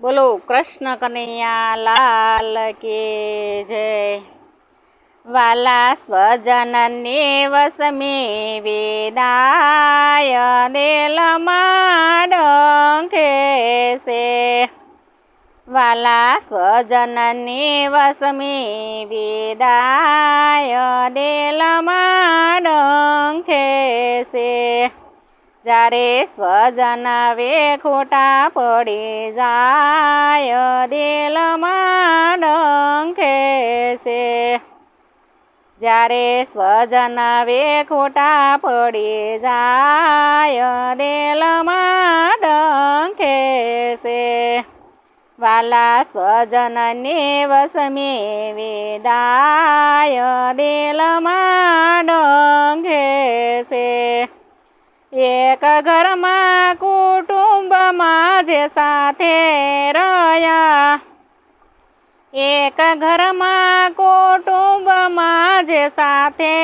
બોલો, કૃષ્ણ કનૈયા લાલ કે જય? વાલા સ્વજનને વસમે વેદાય દેલમાં ડંખે છે વાલા સ્વજનને વસમે વેદાય દેલમાં ડંખે છે જ્યારે સ્વજના વે ખોટા પડી જાય દિલમાં ડંખે છે જ્યારે સ્વજના વે ખોટા પડી જાય દિલમાં ડંખે છે વાલા સ્વજનને વસમે વેદાય દિલમાં ડંખે છે એક ઘરમાં કુટુંબમાં જે સાથે રહ્યા. એક ઘરમાં કુટુંબમાં જે સાથે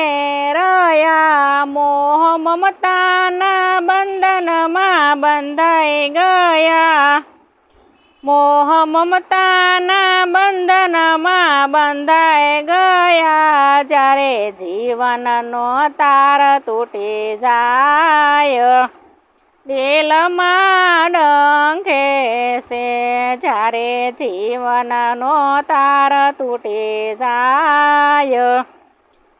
રહ્યા. મોહ મમતાના બંધનમાં બંધાઈ ગયા. મોહ મમતાના બંધનમાં બંધાઈ ગયા. જ્યારે જીવનનો તાર તૂટી જાય દિલમાં ડંખે છે. જ્યારે જીવનનો તાર તૂટી જાય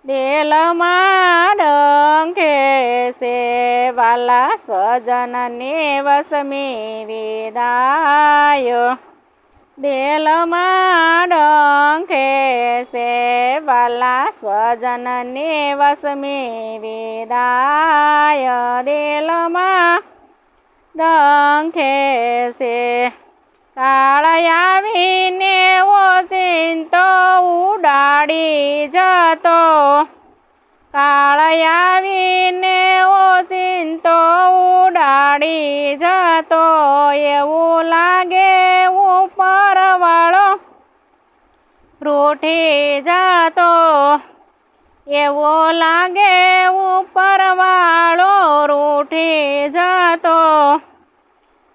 દિલમાં ડંખે છે વાલા સ્વજનને વસમી વિદાય. દિલમાં ડંખે છે વાલા સ્વજનને વસમી વિદાય. દિલમાં ડંખે છે કાળ આવીને ઓચિંતો ઉડાડી જતો. કાળયાવીને ઓચિંતો ઉડાડી જતો. એવું લાગે ઉપરવાળો રૂઠી જતો. એવો લાગે ઉપરવાળો રૂઠી જતો.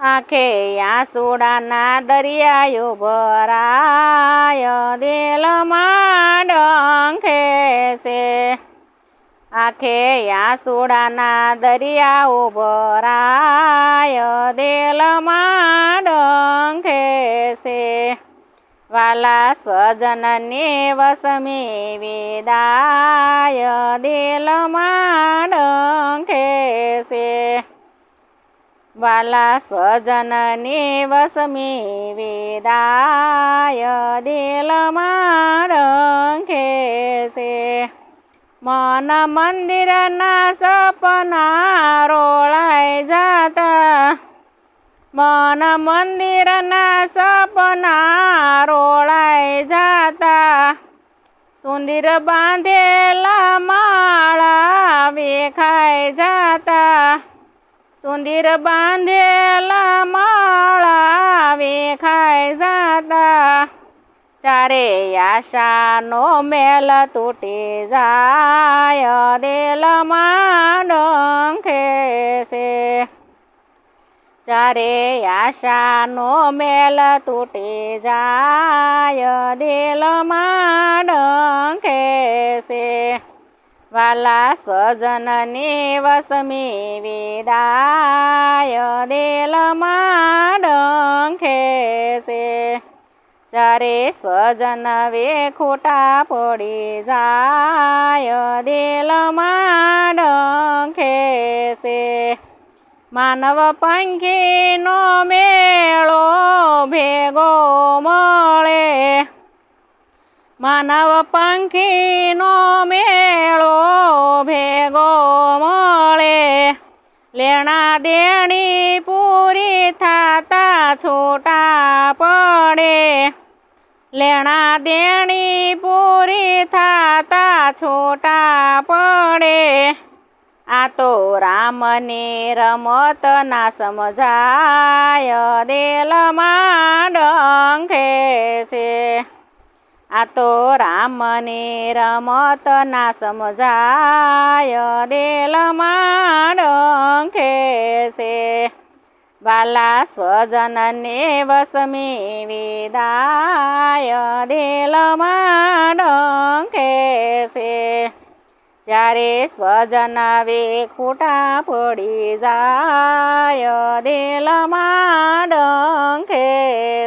આંખે સુડાના દરિયાયો ભરાય દિલમાં ડંખે છે. આંખે સુડાના દરિયાઓ ભરાય દિલમાં ડંખે છે. વાલા સ્વજનને વસમી વિદાય દિલમાં ડંખે છે. વાલા સ્વજનને વસમે વેદાય દિલમાં છે મન મંદિરના સપના રોળાઈ જાતા મન મંદિરના સપના રોળાઈ જાતા સુંદર બાંધેલા માળા વેખાઈ જતા સુંદર બાંધેલા માળા વેખાઈ જાતા. ચારે આશાનો મેલ તૂટી જાય દિલમાં ડંખે છે. ચારે આશાનો મેલ તૂટી જાય દિલમાં ડંખે વાલા સ્વજનને વસમી વિદાય દેલ ડંખે છે ચારે સ્વજન વે ખોટા પડી જાય દિલમાં ડંખે છે માનવ પંખીનો મેળો ભેગો મળે. માનવ પંખીનો મેળો ભેગો મળે. લેણા દેણી પૂરી થતા છોટા પડે. લેણા દેણી પૂરી થતા છોટા પડે. આ તો રામની રમત ના સમજાય. દિલમાં ડંખે છે. આ તો રામની રમત ના સમજાય, દેલ ડંખે છે. વાલા સ્વજનને વસમી વિદાય, દેલ છે. જ્યારે સ્વજન વે ખોટા પડી જાય દિલમાં ડંકે